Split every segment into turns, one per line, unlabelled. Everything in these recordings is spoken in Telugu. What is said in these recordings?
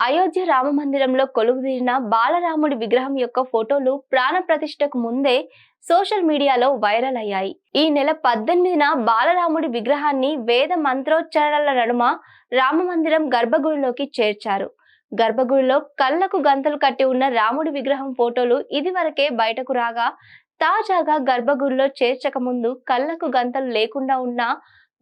అయోధ్య రామ మందిరంలో కొలువుదీరిన బాలరాముడి విగ్రహం యొక్క ఫోటోలు ప్రాణ ప్రతిష్టకు ముందే సోషల్ మీడియాలో వైరల్ అయ్యాయి. ఈ నెల పద్దెనిమిదిన బాలరాముడి విగ్రహాన్ని వేద మంత్రోచ్చారణల నడుమ రామ మందిరం గర్భగుడిలోకి చేర్చారు. గర్భగుడిలో కళ్ళకు గంతలు కట్టి ఉన్న రాముడి విగ్రహం ఫోటోలు ఇదివరకే బయటకు రాగా తాజాగా గర్భగుడిలో చేర్చక ముందు కళ్ళకు గంతలు లేకుండా ఉన్న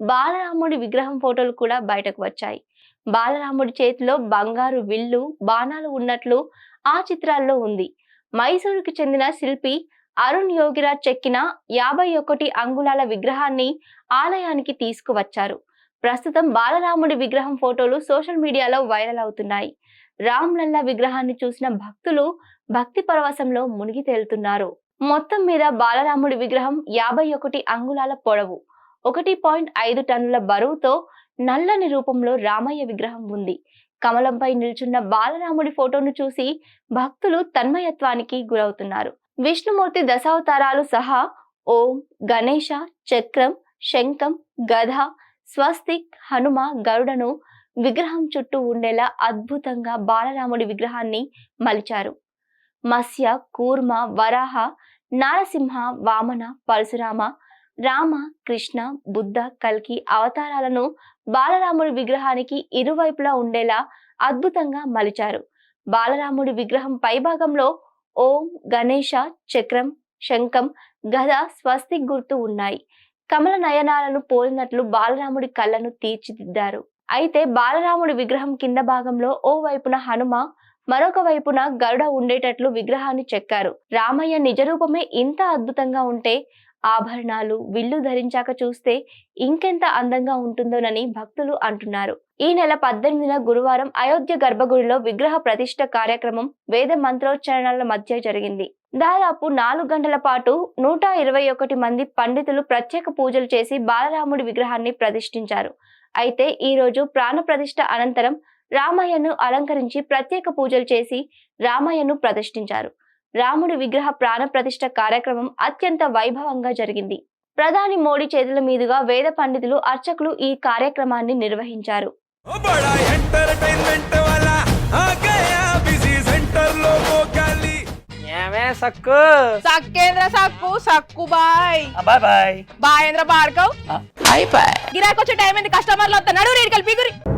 బాలరాముడి విగ్రహం ఫోటోలు కూడా బయటకు వచ్చాయి. బాలరాముడి చేతిలో బంగారు విల్లు బాణాలు ఉన్నట్లు ఆ చిత్రాల్లో ఉంది. మైసూరుకు చెందిన శిల్పి అరుణ్ యోగిరాజ్ చెక్కిన యాభై ఒకటి అంగుళాల విగ్రహాన్ని ఆలయానికి తీసుకువచ్చారు. ప్రస్తుతం బాలరాముడి విగ్రహం ఫోటోలు సోషల్ మీడియాలో వైరల్ అవుతున్నాయి. రామ్లల్లా విగ్రహాన్ని చూసిన భక్తులు భక్తి పరవశంలో మునిగి తేలుతున్నారు. మొత్తం మీద బాలరాముడి విగ్రహం యాభై ఒకటి అంగుళాల పొడవు. ఒకటి పాయింట్ ఐదు టన్నుల బరువుతో నల్లని రూపంలో రామయ్య విగ్రహం ఉంది. కమలంపై నిల్చున్న బాలరాముడి ఫోటోను చూసి భక్తులు తన్మయత్వానికి గురవుతున్నారు. విష్ణుమూర్తి దశావతారాలు సహా ఓం గణేశ చక్రం శంఖం గధ స్వస్తిక్ హనుమ గరుడను విగ్రహం చుట్టూ ఉండేలా అద్భుతంగా బాలరాముడి విగ్రహాన్ని మలిచారు. మత్స్య కూర్మ వరాహ నారసింహ వామన పరశురామ రామ కృష్ణ బుద్ధ కల్కి అవతారాలను బాలరాముడి విగ్రహానికి ఇరువైపులా ఉండేలా అద్భుతంగా మలిచారు. బాలరాముడి విగ్రహం పైభాగంలో ఓం గణేష చక్రం శంఖం గద స్వస్తిక్ గుర్తు ఉన్నాయి. కమల నయనాలను పోలినట్లు బాలరాముడి కళ్ళను తీర్చిదిద్దారు. అయితే బాలరాముడి విగ్రహం కింద భాగంలో ఓ వైపున హనుమ మరొక వైపున గరుడ ఉండేటట్లు విగ్రహాన్ని చెక్కారు. రామయ్య నిజరూపమే ఇంత అద్భుతంగా ఉంటే ఆభరణాలు విల్లు ధరించాక చూస్తే ఇంకెంత అందంగా ఉంటుందోనని భక్తులు అంటున్నారు. ఈ నెల పద్దెనిమిదిన గురువారం అయోధ్య గర్భగుడిలో విగ్రహ ప్రతిష్ఠ కార్యక్రమం వేద మంత్రోచ్చారణల మధ్య జరిగింది. దాదాపు నాలుగు గంటల పాటు నూట ఇరవై ఒకటి మంది పండితులు ప్రత్యేక పూజలు చేసి బాలరాముడి విగ్రహాన్ని ప్రతిష్ఠించారు. అయితే ఈ రోజు ప్రాణ ప్రతిష్ఠ అనంతరం రామయ్యను అలంకరించి ప్రత్యేక పూజలు చేసి రామయ్యను ప్రతిష్ఠించారు. రాముడి విగ్రహ ప్రాణ ప్రతిష్ట కార్యక్రమం అత్యంత వైభవంగా జరిగింది. ప్రధాని మోడీ చేతుల మీదుగా వేద పండితులు అర్చకులు ఈ కార్యక్రమాన్ని నిర్వహించారు.
సక్కు?
సక్కేంద్ర సక్కు సక్కు బాయ్.
బాయ్ బాయ్.
బాయేంద్ర భార్గవ్ బాయ్. గిరాకొచ్చే టైం ఏంది? కస్టమర్లు వస్తా నడు